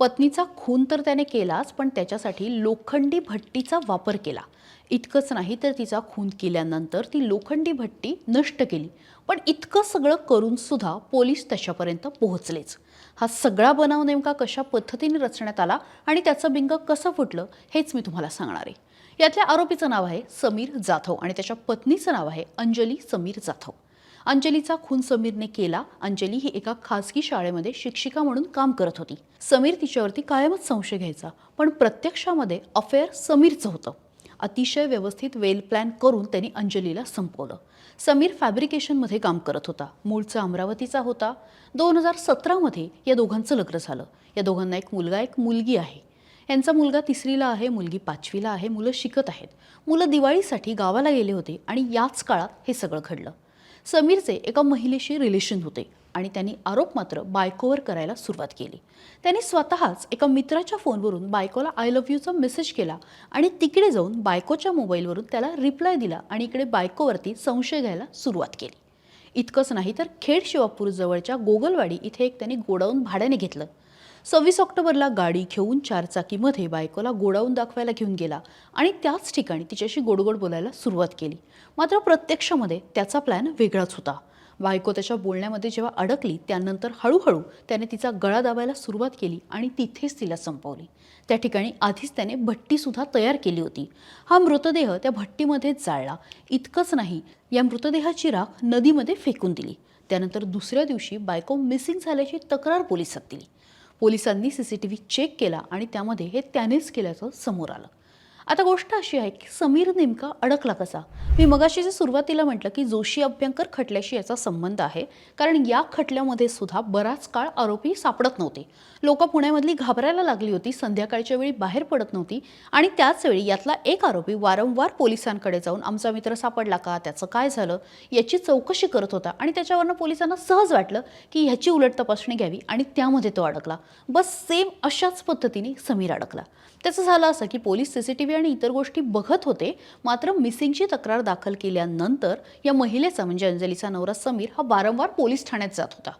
पत्नीचा खून तर त्याने केलाच पण त्याच्यासाठी लोखंडी भट्टीचा वापर केला. इतकंच नाही तर तिचा खून केल्यानंतर ती लोखंडी भट्टी नष्ट केली. पण इतकं सगळं करूनसुद्धा पोलीस त्याच्यापर्यंत पोहोचलेच. हा सगळा बनाव नेमका कशा पद्धतीने रचण्यात आला आणि त्याचं बिंग कसं फुटलं हेच मी तुम्हाला सांगणार आहे. यातल्या आरोपीचं नाव आहे समीर जाधव आणि त्याच्या पत्नीचं नाव आहे अंजली समीर जाधव. अंजलीचा खून समीरने केला. अंजली ही एका खासगी शाळेमध्ये शिक्षिका म्हणून काम करत होती. समीर तिच्यावरती कायमच संशय घ्यायचा पण प्रत्यक्षामध्ये अफेअर समीरचं होतं. अतिशय व्यवस्थित वेल प्लॅन करून त्यांनी अंजलीला संपवलं. समीर फॅब्रिकेशनमध्ये काम करत होता. मूळचा अमरावतीचा होता. दोन हजार सतरामध्ये या दोघांचं लग्न झालं. या दोघांना एक मुलगा एक मुलगी आहे. यांचा मुलगा तिसरीला आहे मुलगी पाचवीला आहे मुलं शिकत आहेत. मुलं दिवाळीसाठी गावाला गेले होते आणि याच काळात हे सगळं घडलं. समीरचे एका महिलेशी रिलेशन होते आणि त्यांनी आरोप मात्र बायकोवर करायला सुरुवात केली. त्यांनी स्वतःच एका मित्राच्या फोनवरून बायकोला आय लव्ह यूचा मेसेज केला आणि तिकडे जाऊन बायकोच्या मोबाईलवरून त्याला रिप्लाय दिला आणि इकडे बायकोवरती संशय घ्यायला सुरुवात केली. इतकंच नाही तर खेड शिवापूर जवळच्या गोगलवाडी इथे एक त्यांनी गोडाऊन भाड्याने घेतलं. सव्वीस ऑक्टोबरला गाडी घेऊन चारचाकीमध्ये बायकोला गोडाऊन दाखवायला घेऊन गेला आणि त्याच ठिकाणी तिच्याशी गोडगोड बोलायला सुरुवात केली. मात्र प्रत्यक्षामध्ये त्याचा प्लॅन वेगळाच होता. बायको त्याच्या बोलण्यामध्ये जेव्हा अडकली त्यानंतर हळूहळू त्याने तिचा गळा दाबायला सुरुवात केली आणि तिथेच तिला संपवली. त्या ठिकाणी आधीच त्याने भट्टीसुद्धा तयार केली होती. हा मृतदेह त्या भट्टीमध्येच जाळला. इतकंच नाही या मृतदेहाची राख नदीमध्ये फेकून दिली. त्यानंतर दुसऱ्या दिवशी बायको मिसिंग झाल्याची तक्रार पोलिसात दिली. पोलिसांनी C C T V check केला आणि त्यामध्ये हे त्यानेच केल्याचं समोर आलं. आता गोष्ट अशी आहे की समीर नेमका अडकला कसा? मी मगाशी जे सुरुवातीला म्हटलं की जोशी अभ्यंकर खटल्याशी याचा संबंध आहे. कारण या खटल्यामध्ये सुद्धा बराच काळ आरोपी सापडत नव्हते. लोक पुण्यामधली घाबरायला लागली होती संध्याकाळच्या वेळी बाहेर पडत नव्हती आणि त्याच वेळी यातला एक आरोपी वारंवार पोलिसांकडे जाऊन आमचा मित्र सापडला का? त्याचं काय झालं? याची चौकशी करत होता आणि त्याच्यावरनं पोलिसांना सहज वाटलं की ह्याची उलट तपासणी घ्यावी आणि त्यामध्ये तो अडकला. बस सेम अशाच पद्धतीने समीर अडकला. त्याचं झालं असं की पोलीस सीसीटीव्ही आणि इतर गोष्टी बघत होते मात्र मिसिंगची तक्रार दाखल केल्यानंतर या महिलेचा म्हणजे अंजलीचा नवरा समीर हा वारंवार पोलीस ठाण्यात जात होता.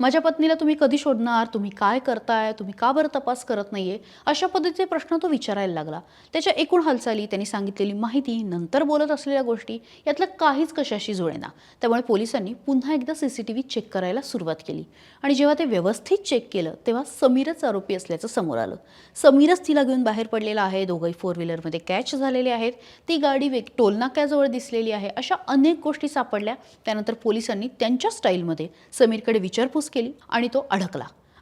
माझ्या पत्नीला तुम्ही कधी शोधणार? तुम्ही काय करताय? तुम्ही का बरं तपास करत नाहीये? अशा पद्धतीचे प्रश्न तो विचारायला लागला. त्याच्या एकूण हालचाली त्यांनी सांगितलेली माहिती नंतर बोलत असलेल्या गोष्टी यातलं काहीच कशाशी जुळेना. त्यामुळे पोलिसांनी पुन्हा एकदा C C T V check करायला सुरुवात केली. आणि जेव्हा ते व्यवस्थित चेक केलं तेव्हा समीरच आरोपी असल्याचं समोर आलं. समीरच तिला घेऊन बाहेर पडलेला आहे. दोघंही फोर व्हीलरमध्ये कॅच झालेले आहेत. ती गाडी वेग टोलनाक्याजवळ दिसलेली आहे. अशा अनेक गोष्टी सापडल्या. त्यानंतर पोलिसांनी त्यांच्या स्टाईलमध्ये समीरकडे विचारपूस केली आणि तो अडकला.